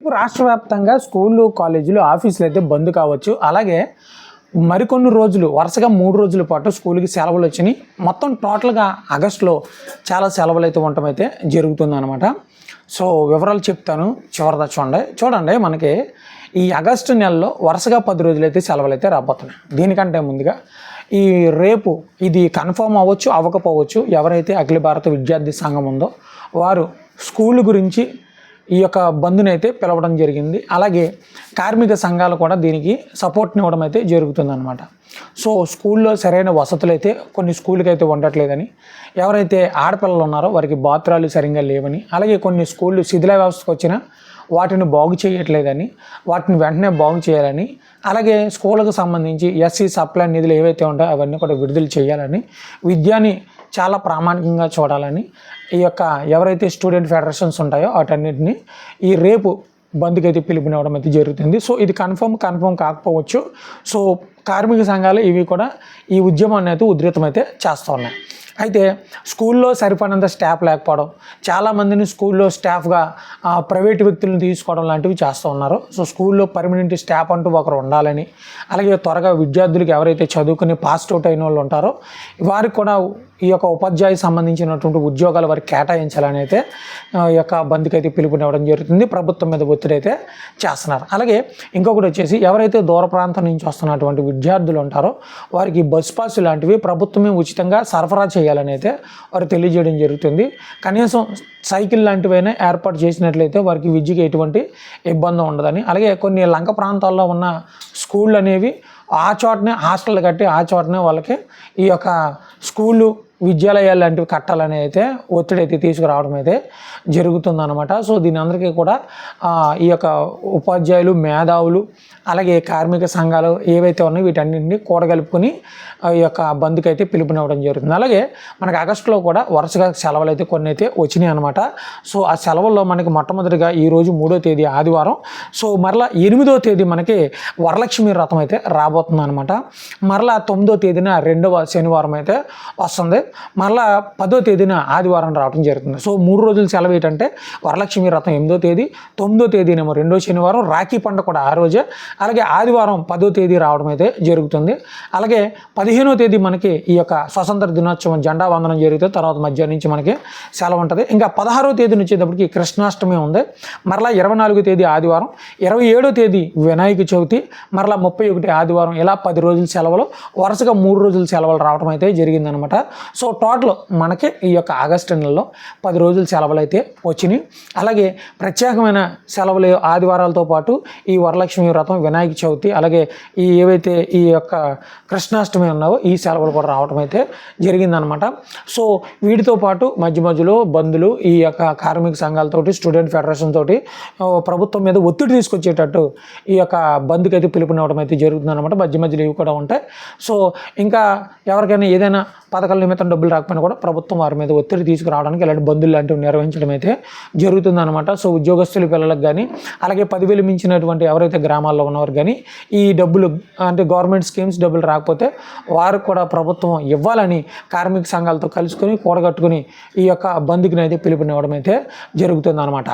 రాష్ట్ర వ్యాప్తంగా స్కూళ్ళు కాలేజీలు ఆఫీసులు అయితే బంద్ కావచ్చు. అలాగే మరికొన్ని రోజులు వరుసగా మూడు రోజుల పాటు స్కూల్కి సెలవులు వచ్చినాయి. మొత్తం టోటల్గా ఆగస్టులో చాలా సెలవులు అయితే ఉండటం అయితే జరుగుతుందన్నమాట. సో వివరాలు చెప్తాను. చివరిదా చూడండి. చూడండి మనకి ఈ ఆగస్టు నెలలో వరుసగా పది రోజులైతే సెలవులు అయితే రాబోతున్నాయి. దీనికంటే ముందుగా ఈ రేపు ఇది కన్ఫర్మ్ అవ్వచ్చు అవ్వకపోవచ్చు ఎవరైతే అఖిల భారత విద్యార్థి సంఘం ఉందో వారు స్కూల్ గురించి ఈ యొక్క బంద్ని అయితే పిలవడం జరిగింది. అలాగే కార్మిక సంఘాలు కూడా దీనికి సపోర్ట్ని ఇవ్వడం అయితే జరుగుతుందన్నమాట. సో స్కూల్లో సరైన వసతులు అయితే కొన్ని స్కూళ్ళకి అయితే ఉండట్లేదని ఎవరైతే ఆడపిల్లలు ఉన్నారో వారికి బాత్రాలు సరిగ్గా లేవని అలాగే కొన్ని స్కూళ్ళు శిథిల వ్యవస్థకు వచ్చినా వాటిని బాగు చేయట్లేదని వాటిని వెంటనే బాగు చేయాలని అలాగే స్కూళ్ళకు సంబంధించి ఎస్సీ సప్లై నిధులు ఏవైతే ఉంటాయో అవన్నీ కూడా విడుదల చేయాలని విద్యని చాలా ప్రామాణికంగా చూడాలని ఈ యొక్క ఎవరైతే స్టూడెంట్ ఫెడరేషన్స్ ఉంటాయో వాటన్నిటిని ఈ రేపు బంద్కి అయితే పిలుపునివ్వడం అయితే జరుగుతుంది. సో ఇది కన్ఫర్మ్ కన్ఫర్మ్ కాకపోవచ్చు. సో కార్మిక సంఘాలు ఇవి కూడా ఈ ఉద్యమాన్ని అయితే ఉధృతమైతే చేస్తూ ఉన్నాయి అయితే స్కూల్లో సరిపడినంత స్టాఫ్ లేకపోవడం చాలామందిని స్కూల్లో స్టాఫ్గా ప్రైవేట్ వ్యక్తులను తీసుకోవడం లాంటివి చేస్తూ ఉన్నారు. సో స్కూల్లో పర్మనెంట్ స్టాఫ్ అంటూ ఒకరు ఉండాలని అలాగే త్వరగా విద్యార్థులకు ఎవరైతే చదువుకుని పాస్ అవుట్ అయిన వాళ్ళు ఉంటారో వారికి కూడా ఈ యొక్క ఉపాధ్యాయ సంబంధించినటువంటి ఉద్యోగాలు వారికి కేటాయించాలని అయితే ఈ యొక్క బంద్కి అయితే పిలుపునివ్వడం జరుగుతుంది. ప్రభుత్వం మీద ఒత్తిడి అయితే చేస్తున్నారు. అలాగే ఇంకొకటి వచ్చేసి ఎవరైతే దూర ప్రాంతం నుంచి వస్తున్నటువంటి విద్యార్థులు ఉంటారో వారికి బస్ పాస్ లాంటివి ప్రభుత్వమే ఉచితంగా సరఫరా చేయాలి. చేయాలని అయితే వారు తెలియజేయడం జరుగుతుంది. కనీసం సైకిల్ లాంటివైనా ఏర్పాటు చేసినట్లయితే వారికి విద్యకి ఎటువంటి ఇబ్బంది ఉండదని. అలాగే కొన్ని లంక ప్రాంతాల్లో ఉన్న స్కూళ్ళు అనేవి ఆ చోటనే హాస్టల్ కట్టి ఆ చోటనే వాళ్ళకి ఈ యొక్క స్కూళ్ళు విద్యాలయాలు లాంటివి కట్టాలని అయితే ఒత్తిడి అయితే తీసుకురావడం అయితే జరుగుతుందన్నమాట. సో దీని అందరికీ కూడా ఈ యొక్క ఉపాధ్యాయులు మేధావులు అలాగే కార్మిక సంఘాలు ఏవైతే ఉన్నాయో వీటన్నింటినీ కూడగలుపుకొని ఆ ఈ యొక్క బంద్కి అయితే పిలుపునివ్వడం జరుగుతుంది. అలాగే మనకి ఆగస్టులో కూడా వరుసగా సెలవులు అయితే కొన్ని అయితే వచ్చినాయి అనమాట సో ఆ సెలవుల్లో మనకి మొట్టమొదటిగా ఈరోజు మూడో తేదీ ఆదివారం. సో మరలా ఎనిమిదో తేదీ మనకి వరలక్ష్మి వ్రతం అయితే రాబోతుంది అనమాట మరలా తొమ్మిదో తేదీన రెండవ శనివారం అయితే వస్తుంది. మళ్ళా పదో తేదీన ఆదివారం రావడం జరుగుతుంది. సో మూడు రోజులు సెలవు ఏంటంటే వరలక్ష్మి వ్రతం ఎనిమిదో తేదీ తొమ్మిదో తేదీనేమో రెండో శనివారం రాఖీ పండుగ కూడా ఆ రోజే. అలాగే ఆదివారం పదో తేదీ రావడం అయితే జరుగుతుంది. అలాగే పదిహేనో తేదీ మనకి ఈ యొక్క స్వతంత్ర దినోత్సవం జెండా వందనం జరుగుతుంది తర్వాత మధ్యాహ్నం నుంచి మనకి సెలవు ఉంటుంది. ఇంకా పదహారో తేదీ వచ్చేటప్పటికి కృష్ణాష్టమి ఉంది. మరలా ఇరవై నాలుగో తేదీ ఆదివారం ఇరవై ఏడో తేదీ వినాయక చవితి మరలా ముప్పై ఒకటి ఆదివారం ఇలా పది రోజుల సెలవులు వరుసగా మూడు రోజుల సెలవులు రావడం అయితే జరిగిందనమాట. సో టోటల్ మనకి ఈ యొక్క ఆగస్టు నెలలో పది రోజుల సెలవులు అయితే వచ్చినాయి. అలాగే ప్రత్యేకమైన సెలవులు ఆదివారాలతో పాటు ఈ వరలక్ష్మి వ్రతం వినాయక చవితి అలాగే ఈ ఏవైతే ఈ యొక్క కృష్ణాష్టమి ఉన్నావో ఈ సెలవులు కూడా రావడం అయితే జరిగిందనమాట. సో వీటితో పాటు మధ్య మధ్యలో బంధులు ఈ యొక్క కార్మిక సంఘాలతోటి స్టూడెంట్ ఫెడరేషన్ తోటి ప్రభుత్వం మీద ఒత్తిడి తీసుకొచ్చేటట్టు ఈ యొక్క బంద్కి అయితే పిలుపునివ్వడం అయితే జరుగుతుందన్నమాట మధ్య మధ్యలో ఇవి కూడా ఉంటాయి. సో ఇంకా ఎవరికైనా ఏదైనా పథకాల నిమిత్తం డబ్బులు రాకపోయినా కూడా ప్రభుత్వం వారి మీద ఒత్తిడి తీసుకురావడానికి ఇలాంటి బంధులు లాంటివి నిర్వహించడం అయితే జరుగుతుందన్నమాట. సో ఉద్యోగస్తుల పిల్లలకు కానీ అలాగే పదివేలు మించినటువంటి ఎవరైతే గ్రామాల్లో ఉన్నవారు కానీ ఈ డబ్బులు అంటే గవర్నమెంట్ స్కీమ్స్ డబ్బులు రాకపోతే వారికి కూడా ప్రభుత్వం ఇవ్వాలని కార్మిక సంఘాలతో కలుసుకొని కూడగట్టుకుని ఈ యొక్క బంద్కి అయితే పిలుపునివ్వడం అయితే జరుగుతుందన్నమాట.